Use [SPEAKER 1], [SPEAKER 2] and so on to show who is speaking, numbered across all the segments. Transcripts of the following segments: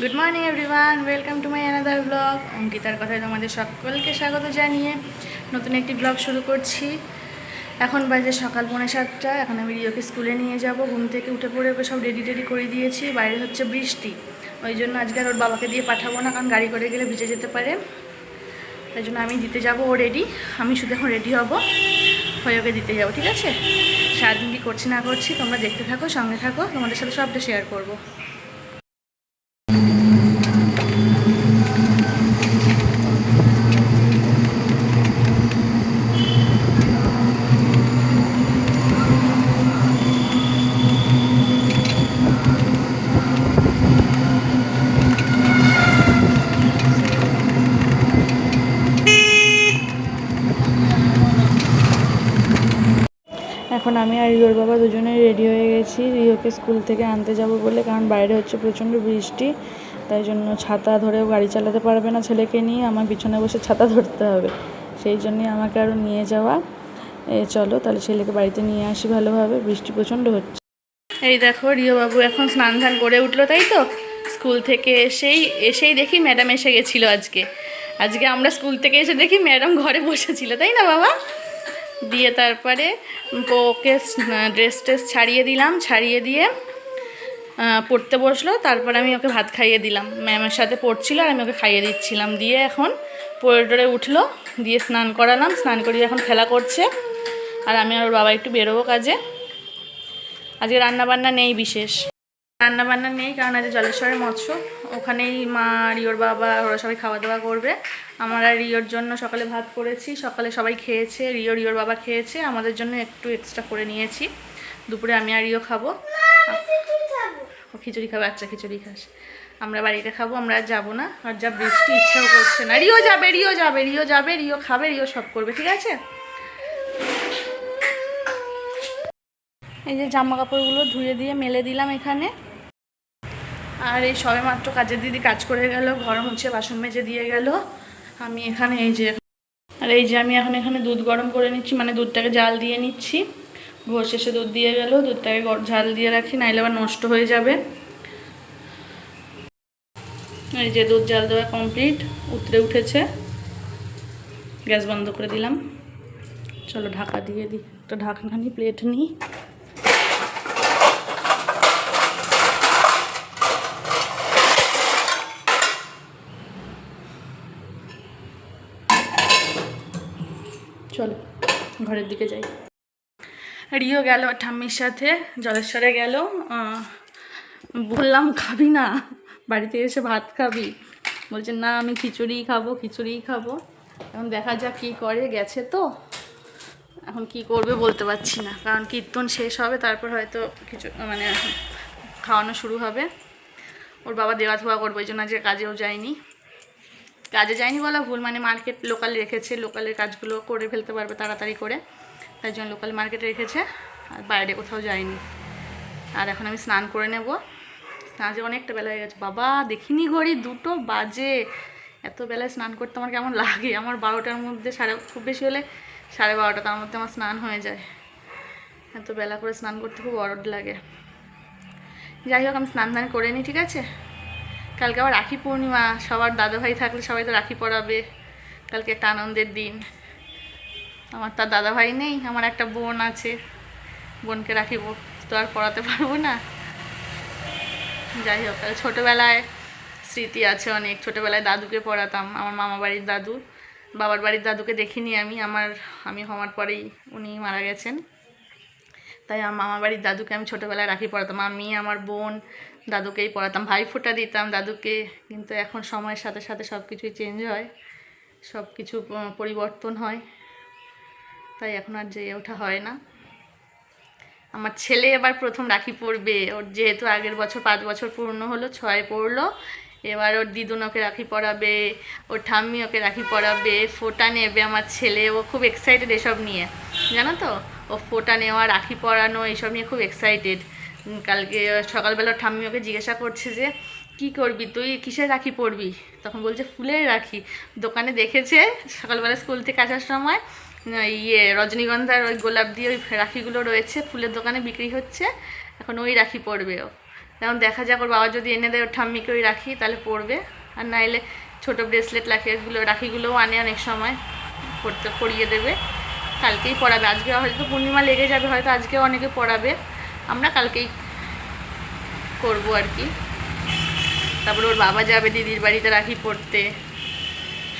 [SPEAKER 1] Good morning everyone welcome to my another blog অঙ্কিতার কথায় তোমাদের সকলকে স্বাগত জানিয়ে নতুন একটি ব্লগ শুরু করছি। এখন বাজে সকাল পৌনে সাতটা। এখন আমি রিওকে স্কুলে নিয়ে যাব। ঘুম থেকে উঠে পড়ে ওকে সব রেডি টেডি করে দিয়েছি। বাইরে হচ্ছে বৃষ্টি। ওই জন্য আজকে আর ওর বাবাকে দিয়ে পাঠাবো না, কারণ গাড়ি করে গেলে ভিজে যেতে পারে। তাই জন্য আমি দিতে যাব, ও রেডি আমি শুধু এখন রেডি হব। হয়ে ওকে দিতে যাব, ঠিক আছে? সারাদিন কি করছি না করছি, তোমরা দেখতে থাকো, সঙ্গে থাকো। তোমাদের সাথে সবটা শেয়ার করব। আমি আর রিওর বাবা দুজনেই রেডি হয়ে গেছি রিওকে স্কুল থেকে আনতে যাব বলে, কারণ বাইরে হচ্ছে প্রচণ্ড বৃষ্টি, তাই জন্য ছাতা ধরেও গাড়ি চালাতে পারবে না ছেলেকে নিয়ে, আমার পিছনে বসে ছাতা ধরতে হবে। সেই জন্যই আমাকে আরও নিয়ে যাওয়া। এ, চলো তাহলে ছেলেকে বাড়িতে নিয়ে আসি ভালোভাবে, বৃষ্টি প্রচণ্ড হচ্ছে। এই দেখো রিও বাবু এখন স্নান ধান করে উঠল, তাই তো? স্কুল থেকে এসেই এসেই দেখি ম্যাডাম এসে গেছিল আজকে। আজকে আমরা স্কুল থেকে এসে দেখি ম্যাডাম ঘরে বসেছিল, তাই না বাবা? দিয়ে তারপরে ওকে ড্রেস ট্রেস ছাড়িয়ে দিলাম, ছাড়িয়ে দিয়ে পড়তে বসল। তারপর আমি ওকে ভাত খাইয়ে দিলাম। ম্যামের সাথে পড়ছিল আর আমি ওকে খাইয়ে দিচ্ছিলাম। দিয়ে এখন পড়ে টরে উঠল, দিয়ে স্নান করালাম। স্নান করিয়ে এখন খেলা করছে। আর আমি আর বাবা একটু বেরোবো কাজে। আজকে রান্নাবান্না নেই বিশেষ। রান্নাবান্না নেই, কারণ আজ জলেশ্বরের মৎস্য। ওখানেই মা, রিওর বাবা, ওরা সবাই খাওয়া দাওয়া করবে। আমার আর রিওর জন্য সকালে ভাত করেছি, সকালে সবাই খেয়েছে, রিও, রিওর বাবা খেয়েছে, আমাদের জন্য একটু এক্সট্রা করে নিয়েছি। দুপুরে আমি আর রিও খাব। ও খিচুড়ি খাবে আচ্ছা খিচুড়ি খাস। আমরা বাড়িতে খাব, আমরা আর যাব না, আর যা বৃষ্টি ইচ্ছেও করছে না। রিও যাবে রিও যাবে রিও যাবে, রিও খাবে, রিও সব করবে, ঠিক আছে? এই যে জামা কাপড়গুলো ধুয়ে দিয়ে মেলে দিলাম এখানে। আর এই সবে মাত্র কাজের দিদি কাজ করে গেল ঘর মুছে বাসন মেজে দিয়ে গেল। আমি এখানে এই যে, আর এই যে আমি এখন এখানে দুধ গরম করে নিচ্ছি মানে দুধটাকে জাল দিয়ে নিচ্ছি। ভোর শেষে দুধ দিয়ে গেল, দুধটাকে ঝাল দিয়ে রাখি, নাইলে আবার নষ্ট হয়ে যাবে। এই যে দুধ জাল দেওয়া কমপ্লিট, উতরে উঠেছে। গ্যাস বন্ধ করে দিলাম। চলো ঢাকা দিয়ে দিই, একটা ঢাকনাখানি প্লেট নিই চলো ঘরের দিকে যাই। রিও গেল, ঠাম্মির সাথে, জলেশ্বরে গেল। বললাম, খাবি না? বাড়িতে এসে ভাত খাবি? বলছে, না, আমি খিচুড়িই খাব খিচুড়িই খাব। এখন দেখা যাক কী করে, গেছে তো। এখন কি করবে বলতে পারছি না, কারণ কীর্তন শেষ হবে, তারপর হয়তো কিছু মানে খাওয়ানো শুরু হবে। ওর বাবা দেওয়া থোয়া করব, ওই জন্য আজকে কাজেও যায়নি। কাজে যায়নি বলা ভুল মানে মার্কেট লোকাল রেখেছে লোকালের কাজগুলো করে ফেলতে পারবে তাড়াতাড়ি করে। তাই জন্য লোকাল মার্কেটে রেখেছে, আর বাইরে কোথাও যায়নি। আর এখন আমি স্নান করে নেব। স্নান যে অনেকটা বেলা হয়ে গেছে। বাবা, দেখিনি ঘড়ি, দুটো বাজে। এত বেলায় স্নান করতে আমার কেমন লাগে? আমার বারোটার মধ্যে সাড়ে, খুব বেশি হলে সাড়ে বারোটা, তার মধ্যে আমার স্নান হয়ে যায়। এত বেলা করে স্নান করতে খুব অরড লাগে। যাই হোক, আমি স্নান ধান করে নিই, ঠিক আছে? কালকে আবার রাখি পূর্ণিমা, সবার দাদা ভাই থাকলে সবাই তো রাখি পরাবে। কালকে একটা আনন্দের দিন। আমার তার দাদা ভাই নেই, আমার একটা বোন আছে। বোনকে রাখি তো আর পড়াতে পারব না। যাই হোক ছোটোবেলায় স্মৃতি আছে অনেক। ছোটোবেলায় দাদুকে পড়াতাম আমার মামা বাড়ির দাদু। বাবার বাড়ির দাদুকে দেখিনি আমি, আমার আমি হওয়ার পরেই উনি মারা গেছেন। তাই আমার মামা বাড়ির দাদুকে আমি ছোটোবেলায় রাখি পড়াতাম আমি, আমার বোন দাদুকেই পড়াতাম ভাই ফোঁটা দিতাম দাদুকে, কিন্তু এখন সময়ের সাথে সাথে সব কিছুই চেঞ্জ হয় সব কিছু পরিবর্তন হয়, তাই এখন আর জেগে ওঠা হয় না। আমার ছেলে এবার প্রথম রাখি পড়বে ওর যেহেতু আগের বছর পাঁচ বছর পূর্ণ হলো, ছয় পড়ল, এবার ওর দিদুন ওকে রাখি পড়াবে ওর ঠাম্মি ওকে রাখি পড়াবে ফোঁটা নেবে আমার ছেলে, ও খুব এক্সাইটেড এসব নিয়ে, জানো তো? ও ফোঁটা নেওয়া, রাখি পরানো, এইসব নিয়ে খুব এক্সাইটেড কালকে সকালবেলা ঠাম্মি ওকে জিজ্ঞাসা করছে যে, কি করবি তুই? কিসের রাখি পরবি? তখন বলছে, ফুলের রাখি। দোকানে দেখেছে সকালবেলা স্কুল থেকে আসার সময় ইয়ে রজনীগন্ধার ওই গোলাপ দিয়ে ওই রাখিগুলো রয়েছে, ফুলের দোকানে বিক্রি হচ্ছে, এখন ওই রাখি পরবে ও। যেমন দেখা যাক, ওর বাবা যদি এনে দেয় ওর ঠাম্মিকে ওই রাখি, তাহলে পরবে। আর নাইলে ছোটো ব্রেসলেট রাখিগুলো রাখিগুলোও আনে অনেক সময় পড়তে পরিয়ে দেবে। কালকেই পড়াবে আজকে হয়তো পূর্ণিমা লেগে যাবে, হয়তো আজকেও অনেকে পড়াবে আমরা কালকেই করব আর কি। তারপর ওর বাবা যাবে দিদির বাড়িতে রাখি পড়তে।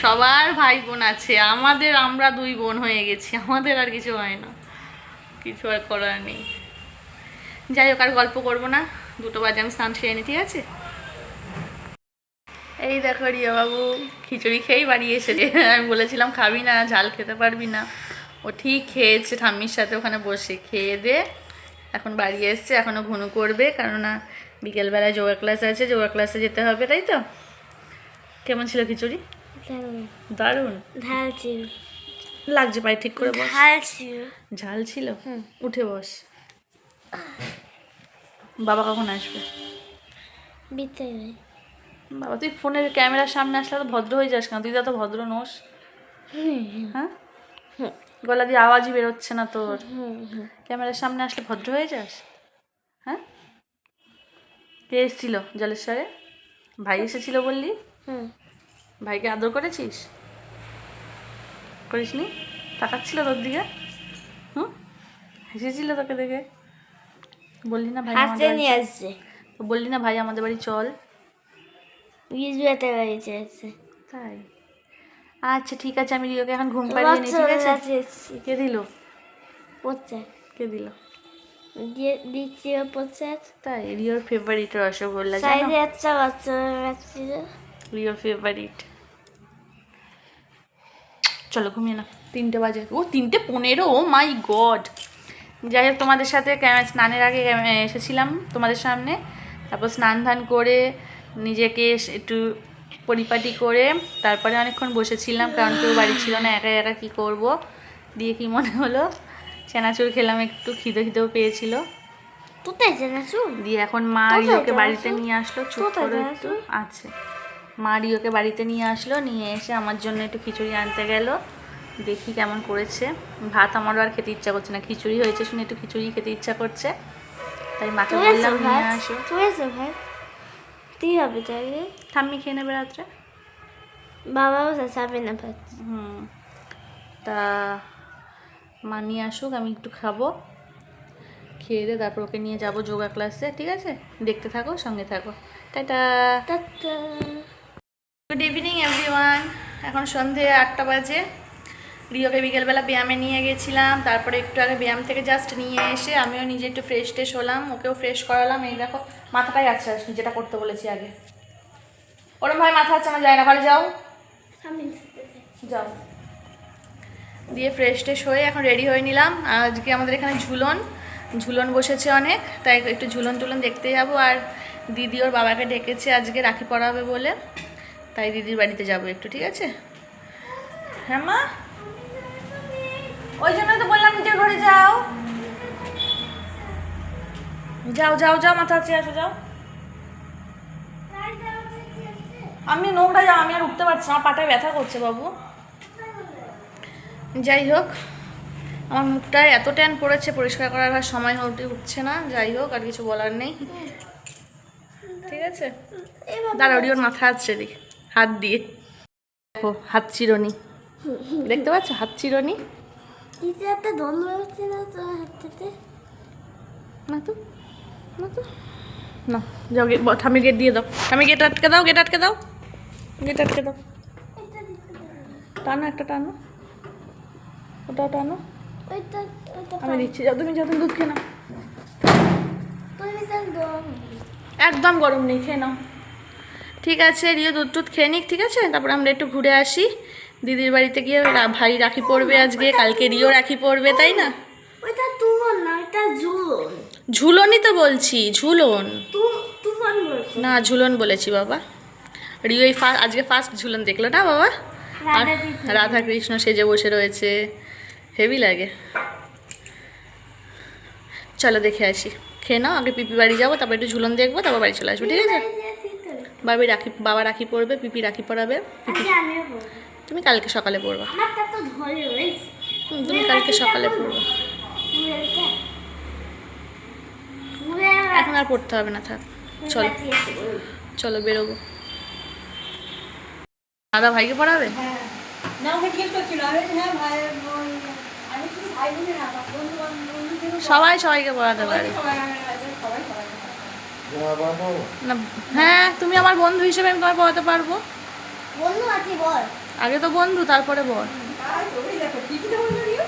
[SPEAKER 1] সবার ভাই বোন আছে, আমাদের আমরা দুই বোন হয়ে গেছি, আমাদের আর কিছু হয় না। কিছু আর করার নেই। যাই হোক, আর গল্প করব না, দুটো বাজে, আমি স্নান সেরে নি, ঠিক আছে? এই দেখো রিয়া বাবু খিচুড়ি খেয়েই বাড়ি এসেছে। আমি বলেছিলাম, খাবি না, ঝাল খেতে পারবি না। ও ঠিক খেয়েছে ঠাম্মির সাথে, ওখানে বসে। খেয়ে দে এখন বাড়ি এসছে এখনও ঘুনু করবে কেননা বিকেলবেলায় যোগা ক্লাস আছে যোগা ক্লাসে যেতে হবে তাই তো? কেমন ছিল খিচুড়ি? দারুণ।
[SPEAKER 2] ঢালছি
[SPEAKER 1] লাগছে পায়ে ঠিক করে বস। ঝাল ছিল। উঠে বস। বাবা কখন আসবে? বাবা তুই ফোনের ক্যামেরার সামনে আসলে তো ভদ্র হয়ে যাস কেন? তুই তো ভদ্র নোস। হ্যাঁ? গলা দিয়ে আওয়াজই বেরোচ্ছে না তোর। ক্যামেরার সামনে আসলে ভদ্র হয়ে যাস? হ্যাঁ? কে এসেছিল জলেশ্বরে? ভাই এসেছিল বললি?
[SPEAKER 2] হুম।
[SPEAKER 1] ভাইকে আদর করেছিস? করিসনি? তাকাচ্ছিল তোর দিকে? হুম? হেসেছিল তোকে দেখে? বললি না ভাই আমাদের
[SPEAKER 2] নিয়ে। আসছে।
[SPEAKER 1] বললি না ভাই আমাদের বাড়ি চল।
[SPEAKER 2] বিজুয়াতে বাড়িতে আছে
[SPEAKER 1] তাই? আচ্ছা ঠিক আছে আমি রিওকে এখন ঘুম পাড়িয়ে নিই ঠিক আছে? কে দিল?
[SPEAKER 2] পচা
[SPEAKER 1] কে দিল?
[SPEAKER 2] দিয়ে দিচ্ছি পচা
[SPEAKER 1] তাই রিওর ফেভারিট রসগোল্লা জানো?
[SPEAKER 2] একটা বাচ্চা
[SPEAKER 1] রিওর ফেভারিট চলো ঘুমিয়ে না তিনটে বাজে। ও তিনটে পনেরো? Oh my god! যাই হোক তোমাদের সাথে স্নানের আগে এসেছিলাম তোমাদের সামনে। তারপর স্নান ধান করে নিজেকে একটু পরিপাটি করে তারপরে অনেকক্ষণ বসেছিলাম কারণ কেউ বাড়ি ছিল না একা একা কী করব? দিয়ে কি মনে হলো? চেনাচুর খেলাম একটু খিদে খিদেও পেয়েছিল।
[SPEAKER 2] কোথায়
[SPEAKER 1] দিয়ে এখন মা রিওকে বাড়িতে নিয়ে আসলো চুপ করে একটু আছে। মা রিওকে বাড়িতে নিয়ে আসলো নিয়ে এসে আমার জন্য একটু খিচুড়ি আনতে গেল। দেখি কেমন করেছে। ভাত আমারও আর খেতে ইচ্ছা করছে না খিচুড়ি হয়েছে শুনে একটু খিচুড়ি খেতে ইচ্ছা করছে। তাই মাকে বললাম নিয়ে আসো।
[SPEAKER 2] ভাত? তুই হবে তাহলে
[SPEAKER 1] ঠাম্মি খেয়ে নেবে রাত্রে?
[SPEAKER 2] বাবাও যাবে না ভাত
[SPEAKER 1] হুম। তা মা নিয়ে আসুক আমি একটু খাব। খেয়ে দিয়ে তারপর ওকে নিয়ে যাব যোগা ক্লাসে ঠিক আছে? দেখতে থাকো সঙ্গে থাকো। Tata.
[SPEAKER 2] Tata.
[SPEAKER 1] Good evening everyone এখন সন্ধে আটটা বাজে। রিওকে বিকেলবেলা ব্যায়ামে নিয়ে গেছিলাম তারপরে একটু আগে ব্যায়াম থেকে জাস্ট নিয়ে এসে আমিও নিজে একটু ফ্রেশ ট্রেশ হলাম ওকেও ফ্রেশ করালাম। এই দেখো মাথাটাই আছে যেটা করতে বলেছি আগে। ওরম ভাই মাথা আছে আমার যায় না ঘরে যাও। যাও। দিয়ে ফ্রেশ ট্রেশ হয়ে এখন রেডি হয়ে নিলাম। আজকে আমাদের এখানে ঝুলন ঝুলন বসেছে অনেক তাই একটু ঝুলন টুলন দেখতে যাব। আর দিদি ওর বাবাকে ডেকেছে আজকে রাখি পড়াবে বলে তাই দিদির বাড়িতে যাব একটু ঠিক আছে? হ্যাঁ মা? ওই জন্য তো বললাম নিজের ঘরে যাও। যাও যাও যাও, মাথা আছে আসো, যাও। আমি নোংরা যাও, আমি আর উঠতে পারছি না পাটায় ব্যথা করছে বাবু। যাই হোক, আমার মুখটায় এত ট্যান পড়েছে, পরিষ্কার করার আর সময় হতে উঠছে না, যাই হোক, আর কিছু বলার নেই। ঠিক আছে? দাঁড়া, ওর মাথা আছে দি হাত দিয়ে। দেখো, হাত চিরনি। দেখতে পাচ্ছ? হাত চিরনি।
[SPEAKER 2] দিতে একটা দল হচ্ছে না তো হাতটাতে
[SPEAKER 1] না তো না তো না যাও গে- ব- ঠামি গেট দিয়ে দাও ঠামি গেট আটকে দাও গেট আটকে দাও গেট আটকে দাও টানো একটা টানো ওটাও টানো আমি দিচ্ছি যাও তুমি যাও তুমি দুধ খেয়ে নাও একদম গরম নেই খেয়ে নাও। ঠিক আছে রিও দুধ টুধ খেয়ে নিক ঠিক আছে? তারপর আমরা একটু ঘুরে আসি। দিদির বাড়িতে গিয়ে ভাই রাখি পড়বে আজকে কালকে রিও রাখি পড়বে তাই না?
[SPEAKER 2] তুমন না ওইটা ঝুলন।
[SPEAKER 1] ঝুলনই তো বলছি ঝুলন। না ঝুলন বলেছি বাবা। রিও আজকে ফার্স্ট ঝুলন দেখল না বাবা? আর
[SPEAKER 2] রাধা কৃষ্ণ।
[SPEAKER 1] সেজে বসে রয়েছে। হেভি লাগে। চলো দেখে আসি। খেয়ে নাও আগে পিপি বাড়ি যাব তারপর একটু ঝুলন দেখব তারপর বাড়ি চলে আসব ঠিক আছে? বাবি রাখি বাবা রাখি পড়বে পিপি রাখি পড়াবে
[SPEAKER 2] বলব
[SPEAKER 1] তুমি কালকে সকালে পড়বা।
[SPEAKER 2] আমারটা তো ধরে রয়েছে।
[SPEAKER 1] হুম, তুমি কালকে সকালে পড়বা। এখন আর পড়তে হবে না থাক। চলো। চলো বেরোবো। দাদা ভাইকে পড়াবে?
[SPEAKER 3] হ্যাঁ। ভাই বোন আমি শুধু ভাই বোনে না বন্ধু বন্ধু থেকে
[SPEAKER 1] সবাই সবাইকে পড়াতে পারে। হ্যাঁ তুমি আমার বন্ধু হিসেবে আমি তোমায় পড়াতে পারব।
[SPEAKER 2] বন্ধু আছে বল।
[SPEAKER 1] আগে তো বন্ধু তারপরে বল
[SPEAKER 3] তাই তো ওই দেখো টিভি দেখো না রিও?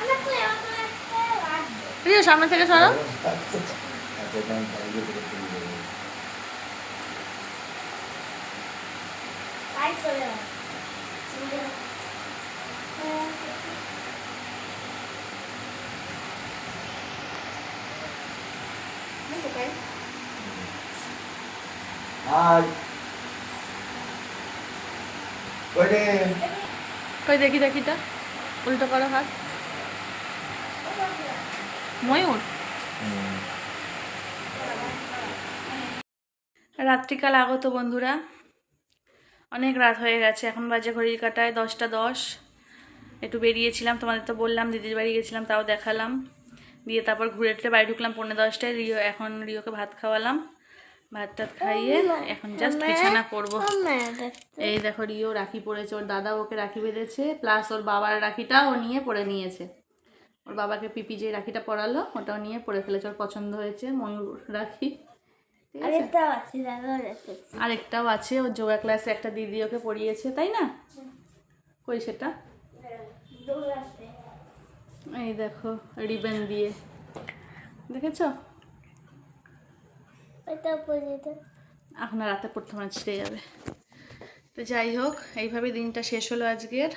[SPEAKER 2] আমার তো এরকম একটা লাগবে
[SPEAKER 1] রিও সামনে থেকে সরো
[SPEAKER 2] তাই চলে যাবে
[SPEAKER 4] Hai. Boleh.
[SPEAKER 1] কই দেখি দেখিটা উল্টো করো হাত। ময়ূর? রাত্রিকাল আগত বন্ধুরা অনেক রাত হয়ে গেছে। এখন বাজে ঘড়ির কাটায় দশটা দশ। একটু বেরিয়েছিলাম তোমাদের তো বললাম দিদির বাড়ি গেছিলাম তাও দেখালাম। দিয়ে তারপর ঘুরে টুরে বাড়ি ঢুকলাম পৌনে দশটায়। রিও এখন রিওকে ভাত খাওয়ালাম। ভাত টাত খাইয়ে এখন জাস্ট বিছানা করব। এই দেখো রিও রাখি পরেছে ওর দাদা ওকে রাখি বেঁধেছে প্লাস ওর বাবার রাখিটা ও নিয়ে পরে নিয়েছে। ওর বাবাকে পিপি যে রাখিটা পরালো ওটাও নিয়ে পরে ফেলেছে ওর পছন্দ হয়েছে ময়ূর রাখি। আরেকটাও আছে ওর যোগা ক্লাসে একটা দিদি ওকে পড়িয়েছে তাই না? কই সেটা?
[SPEAKER 2] দৌড়াতে
[SPEAKER 1] এই দেখো রিবেন দিয়ে। দেখেছ? এখন রাতে পড়তে আমার ছিঁড়ে যাবে। তো যাই হোক এইভাবে দিনটা শেষ হলো আজকের।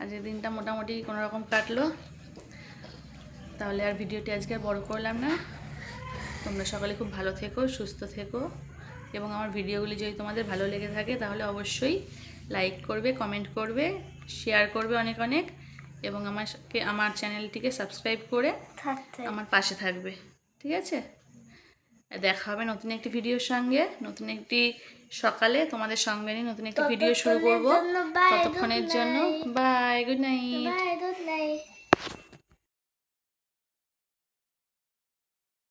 [SPEAKER 1] আজকের দিনটা মোটামুটি কোনো রকম কাটলো। তাহলে আর ভিডিওটি আজকে বড় করলাম না। তোমরা সকালে খুব ভালো থেকো সুস্থ থেকো। এবং আমার ভিডিওগুলি যদি তোমাদের ভালো লেগে থাকে তাহলে অবশ্যই লাইক করবে কমেন্ট করবে শেয়ার করবে অনেক অনেক। এবং আমাকে আমার চ্যানেলটিকে সাবস্ক্রাইব করে আমার পাশে থাকবে। ঠিক আছে? দেখা হবে নতুন একটি ভিডিওর সঙ্গে। নতুন একটি সকালে তোমাদের সঙ্গে নিয়ে নতুন একটি ভিডিও শুরু করব।
[SPEAKER 2] ততক্ষণের জন্য বাই গুড নাইট